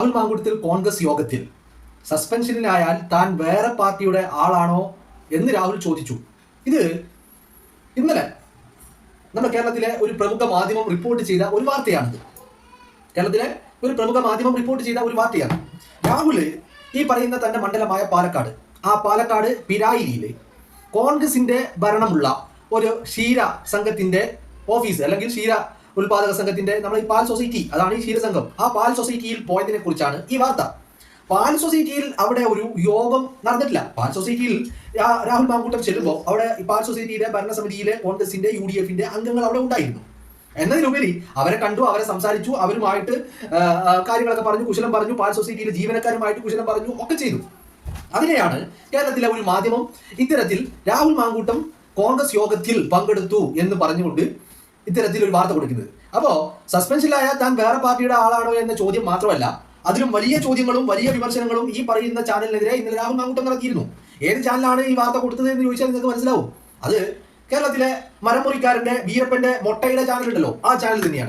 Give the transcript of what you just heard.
രാഹുൽ മാങ്കുടത്തിൽ കോൺഗ്രസ് യോഗത്തിൽ. സസ്പെൻഷനിലായാൽ താൻ വേറെ പാർട്ടിയുടെ ആളാണോ എന്ന് രാഹുൽ ചോദിച്ചു. ഇത് ഇന്നലെ നമ്മുടെ കേരളത്തിലെ ഒരു പ്രമുഖ മാധ്യമം റിപ്പോർട്ട് ചെയ്ത ഒരു വാർത്തയാണിത്. കേരളത്തിലെ ഒരു പ്രമുഖ മാധ്യമം റിപ്പോർട്ട് ചെയ്ത ഒരു വാർത്തയാണ്. രാഹുൽ ഈ പറയുന്ന തന്റെ മണ്ഡലമായ പാലക്കാട് ആ പാലക്കാട് പിരായിരിയിലെ കോൺഗ്രസിന്റെ ഭരണമുള്ള ഒരു ക്ഷീര സംഘത്തിന്റെ ഓഫീസ് അല്ലെങ്കിൽ ക്ഷീര ഉൽപാദക സംഘത്തിന്റെ നമ്മൾ ഈ പാൽ സൊസൈറ്റി അതാണ് ഈ ക്ഷീരസംഘം. ആ പാൽ സൊസൈറ്റിയിൽ പോയതിനെ കുറിച്ചാണ് ഈ വാർത്ത. പാൽ സൊസൈറ്റിയിൽ അവിടെ ഒരു യോഗം നടന്നിട്ടില്ല. പാൽ സൊസൈറ്റിയിൽ രാഹുൽ മാങ്കൂട്ടം ചെല്ലുമ്പോൾ അവിടെ പാൽ സൊസൈറ്റിയുടെ ഭരണസമിതിയിലെ കോൺഗ്രസിന്റെ യു ഡി എഫിന്റെ അംഗങ്ങൾ അവിടെ ഉണ്ടായിരുന്നു. എന്നതിലുപരി അവരെ കണ്ടു അവരെ സംസാരിച്ചു അവരുമായിട്ട് കാര്യങ്ങളൊക്കെ പറഞ്ഞു കുശലം പറഞ്ഞു പാൽ സൊസൈറ്റിയിലെ ജീവനക്കാരുമായിട്ട് കുശലം പറഞ്ഞു ഒക്കെ ചെയ്തു. അതിനെയാണ് കേരളത്തിലെ ഒരു മാധ്യമം ഇത്തരത്തിൽ രാഹുൽ മാങ്കൂട്ടം കോൺഗ്രസ് യോഗത്തിൽ പങ്കെടുത്തു എന്ന് പറഞ്ഞുകൊണ്ട് ഇത്തരത്തിൽ ഒരു വാർത്ത കൊടുക്കുന്നത്. അപ്പോ സസ്പെൻഷനിലായ താൻ വേറെ പാർട്ടിയുടെ ആളാണോ എന്ന ചോദ്യം മാത്രമല്ല അതിലും വലിയ ചോദ്യങ്ങളും വലിയ വിമർശനങ്ങളും ഈ പറയുന്ന ചാനലിനെതിരെ ഇന്നലെ രാഹുൽ മാങ്കൂട്ടം നടത്തിയിരുന്നു. ഏത് ചാനലാണ് ഈ വാർത്ത കൊടുത്തത് എന്ന് ചോദിച്ചാൽ നിങ്ങൾക്ക് മനസ്സിലാവും. അത് കേരളത്തിലെ മരമുറിക്കാരന്റെ വീരപ്പന്റെ മൊട്ടയുടെ ചാനൽ ഉണ്ടല്ലോ ആ ചാനൽ തന്നെയാണ്.